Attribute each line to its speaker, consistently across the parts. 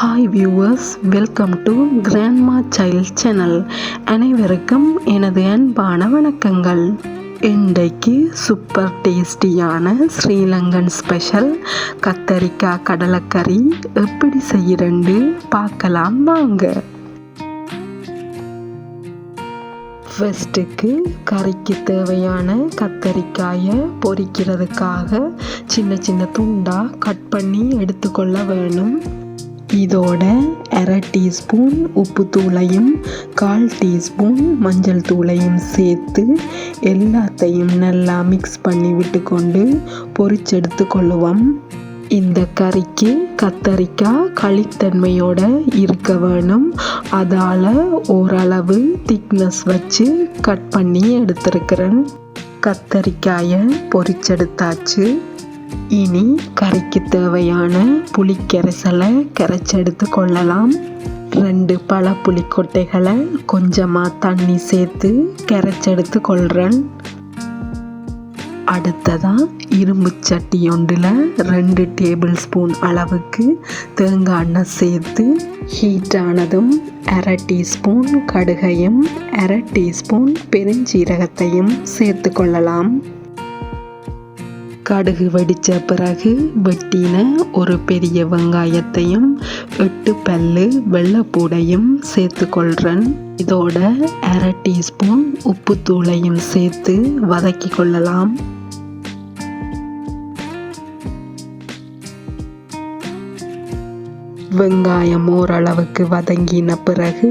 Speaker 1: Hi viewers welcome to grandma child channel அனைவருக்கும் எனது அன்பான வணக்கங்கள். இன்றைக்கு சூப்பர் டேஸ்டியான ஸ்ரீலங்கன் ஸ்பெஷல் கத்தரிக்காய் கடலைக்கறி எப்படி செய்யறண்டு பார்க்கலாம் வாங்க. ஃபஸ்ட்டுக்கு கறிக்கு தேவையான கத்தரிக்காயை பொரிக்கிறதுக்காக சின்ன சின்ன துண்டாக கட் பண்ணி எடுத்துக்கொள்ள வேணும். இதோட அரை டீஸ்பூன் உப்பு தூளையும் கால் டீஸ்பூன் மஞ்சள் தூளையும் சேர்த்து எல்லாத்தையும் நல்லா மிக்ஸ் பண்ணி விட்டுக்கொண்டு பொரிச்செடுத்து கொள்ளுவோம். இந்த கறிக்கு கத்தரிக்காய் களித்தன்மையோட இருக்க வேணும். அதால் ஓரளவு திக்னஸ் வச்சு கட் பண்ணி எடுத்திருக்கிறேன். கத்தரிக்காயை பொரிச்செடுத்தாச்சு இனி கறிக்கு தேவையான புளிக்கரைசலை கரைச்செடுத்து கொள்ளலாம். ரெண்டு பழ புளிக்கொட்டைகளை கொஞ்சமாக தண்ணி சேர்த்து கரைச்செடுத்து கொள்கிறேன் அடுத்ததாக இரும்பு சட்டி ஒன்றில் ரெண்டு டேபிள் ஸ்பூன் அளவுக்கு தேங்காய் எண்ணெய் சேர்த்து ஹீட் ஆனதும் அரை டீஸ்பூன் கடுகையும் அரை டீஸ்பூன் பெருஞ்சீரகத்தையும் சேர்த்து கொள்ளலாம். கடுகு வெடித்த பிறகு வெட்டின ஒரு பெரிய வெங்காயத்தையும் எட்டு பல்லு வெள்ளைப்பூடையும் சேர்த்து கொள்கிறேன் இதோட அரை டீஸ்பூன் உப்புத்தூளையும் சேர்த்து வதக்கி கொள்ளலாம். வெங்காயம் ஓரளவுக்கு வதங்கின பிறகு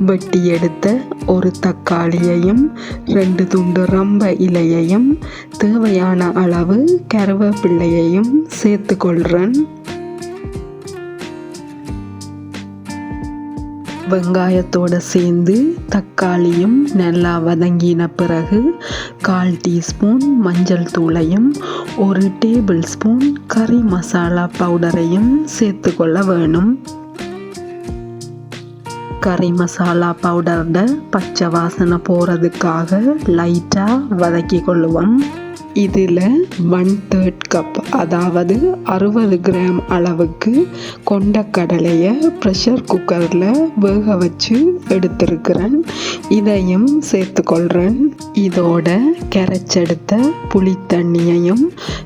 Speaker 1: வெட்டி எடுத்த ஒரு தக்காளியையும் ரெண்டு துண்டு ரம்ப இலையையும் தேவையான அளவு கருவேப்பிள்ளையையும் சேர்த்து கொள்கிறேன் வெங்காயத்தோடு சேர்ந்து தக்காளியும் நல்லா வதங்கின பிறகு கால் டீஸ்பூன் மஞ்சள் தூளையும் ஒரு டேபிள் ஸ்பூன் கறி மசாலா பவுடரையும் சேர்த்துக்கொள்ள வேணும். கறி மசாலா பவுடரோட பச்சை வாசனை போகிறதுக்காக லைட்டாக வதக்கி கொள்ளுவோம். இதில் ஒன் தேர்ட் கப் அதாவது அறுபது கிராம் அளவுக்கு கொண்டக்கடலையை ப்ரெஷர் குக்கரில் வேக வச்சு எடுத்திருக்கிறேன். இதையும் சேர்த்துக்கொள்கிறேன் இதோட கரைச்செடுத்த புளி தண்ணியையும்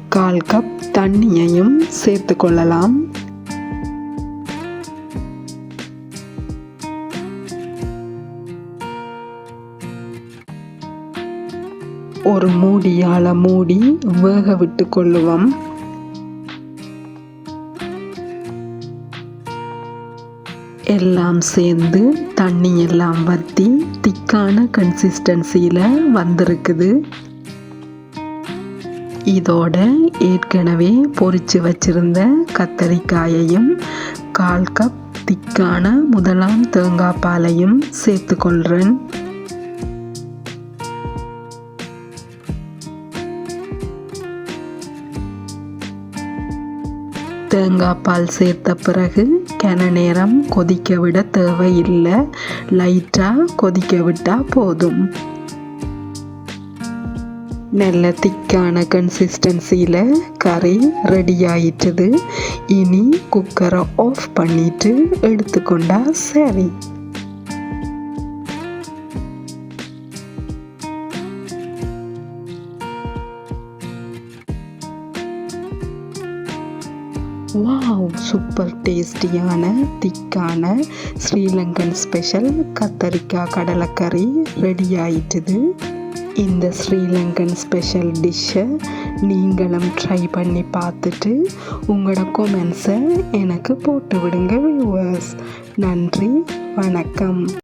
Speaker 1: கால் கப் தண்ணியையும் சேர்த்துக்கொள்ளலாம். ஒரு மூடியால் மூடி வேக விட்டு கொள்ளுவோம். எல்லாம் சேர்ந்து தண்ணி எல்லாம் வற்றி திக்கான கன்சிஸ்டன்சியில் வந்திருக்குது. இதோட ஏற்கனவே பொறிச்சு வச்சிருந்த கத்தரிக்காயையும் கால் கப் திக்கான முதலாம் தேங்காய் பாலையும் சேர்த்து கொள்கிறேன் தேங்காய் பால் சேர்த்த பிறகு கன நேரம் கொதிக்க விட தேவையில்லை. லைட்டாக கொதிக்க விட்டால் போதும். நல்ல திக்கான கன்சிஸ்டன்சியில் கறி ரெடி ஆயிட்டுது. இனி குக்கரை ஆஃப் பண்ணிட்டு எடுத்துக்கொண்டா சரி. வாவ் சூப்பர் டேஸ்டியான திக்கான ஸ்ரீலங்கன் ஸ்பெஷல் கத்தரிக்காய் கடலைக்கறி ரெடி ஆயிட்டுது. இந்த ஸ்ரீலங்கன் ஸ்பெஷல் டிஷ்ஷை நீங்களும் ட்ரை பண்ணி பார்த்துட்டு உங்களோட கொமெண்ட்ஸை எனக்கு போட்டு விடுங்க வியூவர்ஸ் நன்றி வணக்கம்.